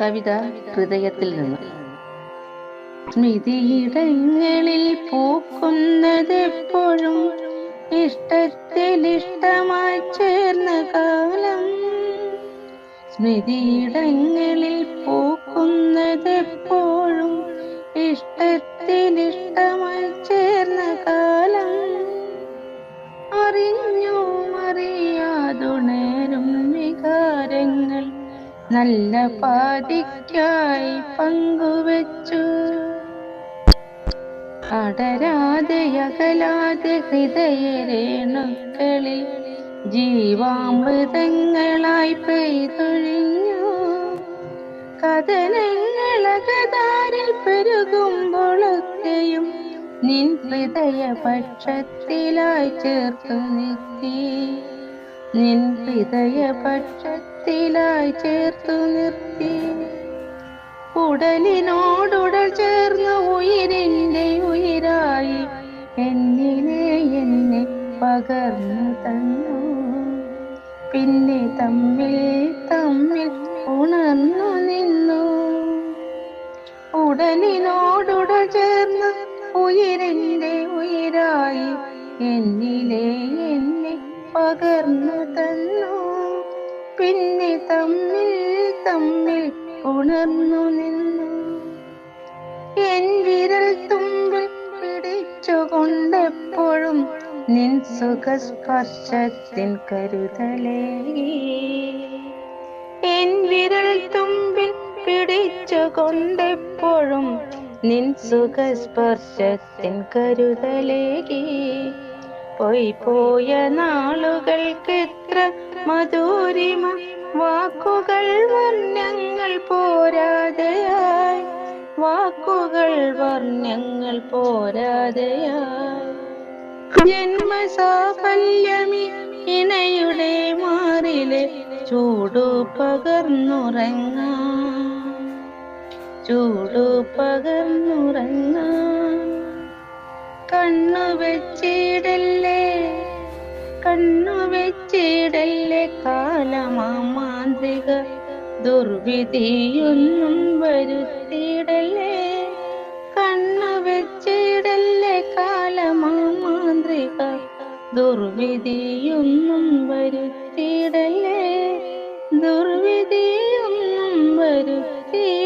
കവിത ഹൃദയത്തിൽ നിന്ന്. സ്മൃതിയിടങ്ങളിൽ പൂക്കുന്നതെപ്പോഴും ഇഷ്ടത്തിൽ ഇഷ്ടമായി ചേർന്ന കാലം. സ്മൃതിയിടങ്ങളിൽ പൂക്കുന്നതെപ്പോഴും ഇഷ്ടത്തിൽ നല്ല പാതിക്കായി പങ്കുവച്ചു. അടരാതെ അകലാതെ ഹൃദയരേണുക്കളിൽ ജീവാമൃതങ്ങളായി പെയ്തൊഴിഞ്ഞു. കഥനങ്ങളകതാരിൽ പെരുകുമ്പോഴൊക്കെയും നിൻ ഹൃദയപക്ഷത്തിലായി ചേർത്തു നിർത്തി നിൻ ഹൃദയപക്ഷത്തിലായി ചേർത്തു നിർത്തി. ഉടലിനോടുടൽ ചേർന്ന് ഉയിരിന്റെ ഉയിരായി എന്നിനെ എന്നെ പകർന്നു തന്നു. പിന്നെ തമ്മിൽ തമ്മിൽ ഉണർന്നു നിന്നു. ഉടലിനോടുടൽ ചേർന്ന് ഉയിരിന്റെ ഉയിരായി എന്നിലെ എന്നെ പകർന്നു തന്നു. പിന്നെ തമ്മിൽ തമ്മിൽ ഉണർന്നു നിന്നു. എൻ വിരൽ തുമ്പിൽ പിടിച്ചുകൊണ്ടെപ്പോഴും നിൻ സുഖസ്പർശത്തിൻ കരുതലേ. എൻ വിരൽ തുമ്പിൽ പിടിച്ചുകൊണ്ടെപ്പോഴും നിൻ സുഖസ്പർശത്തിൻ കരുതലേകി പോയി പോയ നാളുകൾക്ക് എത്ര മധുരിമ വാക്കുകൾ വർണങ്ങൾ പോരാതെയായി. വാക്കുകൾ വർണങ്ങൾ പോരാതെയായി. ജന്മസാഫല്യമി ഇണയുടെ മാറിലെ ചൂടു പകർന്നുറങ്ങ. ചൂടു പകർന്നുറങ്ങ. കണ്ണു വെച്ചിടല്ലേ കണ്ണു വെച്ചിടല്ലേ കാലമാന്ത്രിക. ദുർവിധിയൊന്നും വരുത്തിയിടല്ലേ. കണ്ണു വെച്ചിടല്ലേ കാലമാന്ത്രിക. ദുർവിധിയൊന്നും വരുത്തിയിടല്ലേ. ദുർവിധിയൊന്നും വരുത്തിയിടല്ലേ